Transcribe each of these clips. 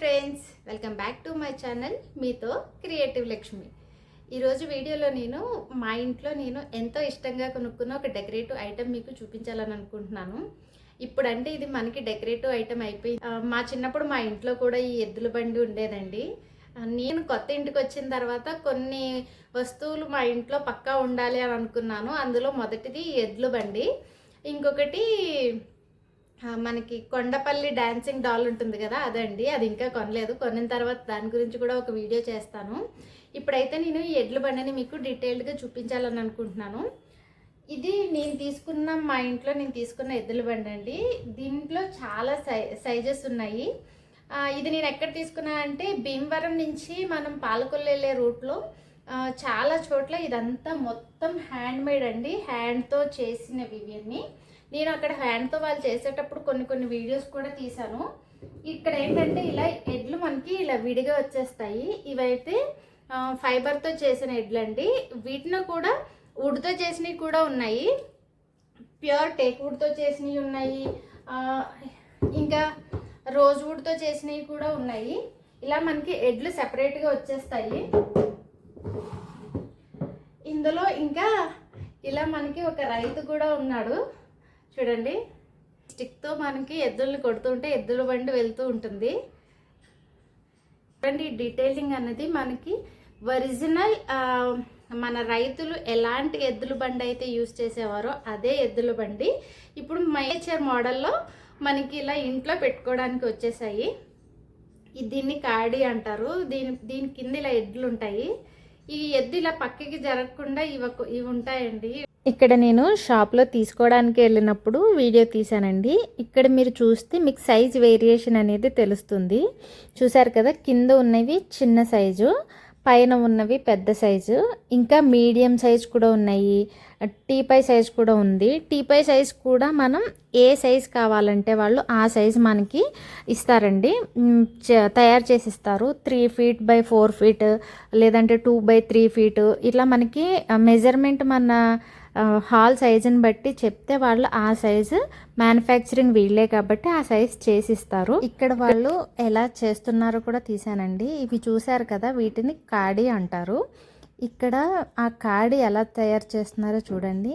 Friends welcome back to my channel మీతో creative Lakshmi ఈరోజు వీడియోలో నేను మా ఇంట్లో నేను ఎంతో ఇష్టంగా కొనుక్కున్న ఒక డెకరేటివ్ ఐటెం మీకు చూపించాలని అనుకుంటున్నాను. ఇప్పుడంటే ఇది మనకి డెకరేటివ్ ఐటెం అయిపోయింది. మా చిన్నప్పుడు మా ఇంట్లో కూడా ఈ ఎద్దుల బండి ఉండేదండి. నేను కొత్త ఇంటికి వచ్చిన తర్వాత కొన్ని వస్తువులు మా ఇంట్లో పక్కా ఉండాలి అని అనుకున్నాను. అందులో మొదటిది ఎద్దుల బండి. ఇంకొకటి మనకి కొండపల్లి డాన్సింగ్ డాల్ ఉంటుంది కదా అదండి. అది ఇంకా కొనలేదు. కొనిన తర్వాత దాని గురించి కూడా ఒక వీడియో చేస్తాను. ఇప్పుడైతే నేను ఈ ఎడ్ల బండిని మీకు డీటెయిల్డ్గా చూపించాలని అనుకుంటున్నాను. ఇది నేను తీసుకున్న మా ఇంట్లో నేను తీసుకున్న ఎద్దుల బండి అండి. దీంట్లో చాలా సై సైజెస్ ఉన్నాయి. ఇది నేను ఎక్కడ తీసుకున్నా అంటే భీమవరం నుంచి మనం పాలకొల్లు వెళ్ళే రూట్లో చాలా చోట్ల ఇదంతా మొత్తం హ్యాండ్ మేడ్ అండి. హ్యాండ్తో చేసినవి ఇవన్నీ నేను అక్కడ హ్యాండ్తో వాళ్ళు చేసేటప్పుడు కొన్ని కొన్ని వీడియోస్ కూడా తీశాను. ఇక్కడ ఏంటంటే ఇలా ఎడ్లు మనకి ఇలా విడిగా వచ్చేస్తాయి. ఇవైతే ఫైబర్తో చేసిన ఎడ్లు అండి వీటిలో కూడా వుడ్తో చేసినవి కూడా ఉన్నాయి. ప్యూర్ టేక్ వుడ్తో చేసినవి ఉన్నాయి. ఇంకా రోజ్ వుడ్తో చేసినవి కూడా ఉన్నాయి. ఇలా మనకి ఎడ్లు సెపరేట్గా వచ్చేస్తాయి. ఇందులో ఇంకా ఇలా మనకి ఒక రైతు కూడా ఉన్నాడు. చూడండి. స్టిక్తో మనకి ఎద్దుల్ని కొడుతుంటే ఎద్దుల బండి వెళ్తూ ఉంటుంది. చూడండి డీటెయిలింగ్ అనేది మనకి ఒరిజినల్ మన రైతులు ఎలాంటి ఎద్దుల బండి అయితే యూస్ చేసేవారో అదే ఎద్దుల బండి. ఇప్పుడు మైచర్ మోడల్లో మనకి ఇలా ఇంట్లో పెట్టుకోవడానికి వచ్చేసాయి. ఇది దీన్ని కాడి అంటారు. దీని దీని కింద ఇలా ఎద్దులు ఉంటాయి. ఈ ఎద్దు ఇలా పక్కకి జరగకుండా ఇవి ఇవి ఉంటాయండి. ఇక్కడ నేను షాప్లో తీసుకోవడానికి వెళ్ళినప్పుడు వీడియో తీశానండి. ఇక్కడ మీరు చూస్తే మీకు సైజ్ వేరియేషన్ అనేది తెలుస్తుంది. చూసారు కదా కింద ఉన్నవి చిన్న సైజు పైన ఉన్నవి పెద్ద సైజు ఇంకా మీడియం సైజ్ కూడా ఉన్నాయి. టీపై సైజ్ కూడా ఉంది. టీపై సైజ్ కూడా మనం ఏ సైజ్ కావాలంటే వాళ్ళు ఆ సైజ్ మనకి ఇస్తారండి. తయారు చేసి ఇస్తారు. Three feet by four feet లేదంటే టూ బై త్రీ ఫీట్. ఇట్లా మనకి మెజర్మెంట్ మన హాల్ సైజుని బట్టి చెప్తే వాళ్ళు ఆ సైజు మ్యానుఫ్యాక్చరింగ్ వీళ్ళే కాబట్టి ఆ సైజ్ చేసిస్తారు. ఇక్కడ వాళ్ళు ఎలా చేస్తున్నారో కూడా తీసానండి ఇవి చూశారు కదా వీటిని కాడి అంటారు. ఇక్కడ ఆ కాడి ఎలా తయారు చేస్తున్నారో చూడండి.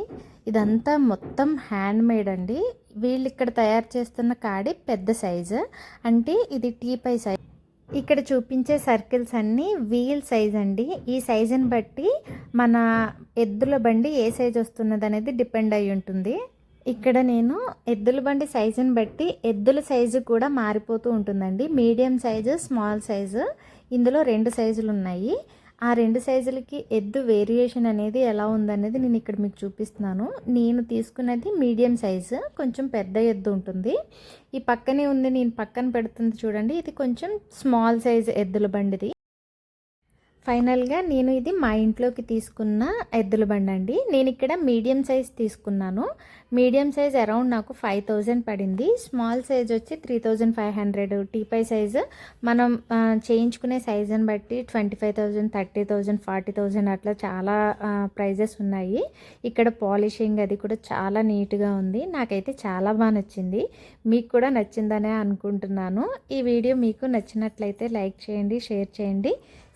ఇదంతా మొత్తం హ్యాండ్ మేడ్ అండి. వీళ్ళు ఇక్కడ తయారు చేస్తున్న కాడి పెద్ద సైజు. అంటే ఇది టీపై సైజ్. ఇక్కడ చూపించే సర్కిల్స్ అన్నీ వీల్ సైజ్ అండి. ఈ సైజుని బట్టి మన ఎద్దుల బండి ఏ సైజ్ వస్తున్నది అనేది డిపెండ్ అయి ఉంటుంది. ఇక్కడ నేను ఎద్దుల బండి సైజుని బట్టి ఎద్దుల సైజు కూడా మారిపోతూ ఉంటుందండి. మీడియం సైజు స్మాల్ సైజు ఇందులో రెండు సైజులు ఉన్నాయి. ఆ రెండు సైజులకి ఎద్దు వేరియేషన్ అనేది ఎలా ఉందనేది నేను ఇక్కడ మీకు చూపిస్తున్నాను. నేను తీసుకున్నది మీడియం సైజు కొంచెం పెద్ద ఎద్దు ఉంటుంది. ఈ పక్కనే ఉంది నేను పక్కన పెడుతుంది చూడండి. ఇది కొంచెం స్మాల్ సైజ్ ఎద్దుల బండిది. ఫైనల్గా నేను ఇది మా ఇంట్లోకి తీసుకున్న ఎద్దుల బండి అండి. నేను ఇక్కడ మీడియం సైజ్ తీసుకున్నాను. మీడియం సైజ్ అరౌండ్ నాకు ఫైవ్ థౌజండ్ పడింది. స్మాల్ సైజ్ వచ్చి three thousand five hundred. Teapoy size మనం చేయించుకునే సైజుని బట్టి twenty five thousand thirty thousand forty thousand అట్లా చాలా ప్రైజెస్ ఉన్నాయి. ఇక్కడ పాలిషింగ్ అది కూడా చాలా నీట్గా ఉంది. నాకైతే చాలా బాగా నచ్చింది. మీకు కూడా నచ్చిందనే అనుకుంటున్నాను. ఈ వీడియో మీకు నచ్చినట్లయితే లైక్ చేయండి షేర్ చేయండి.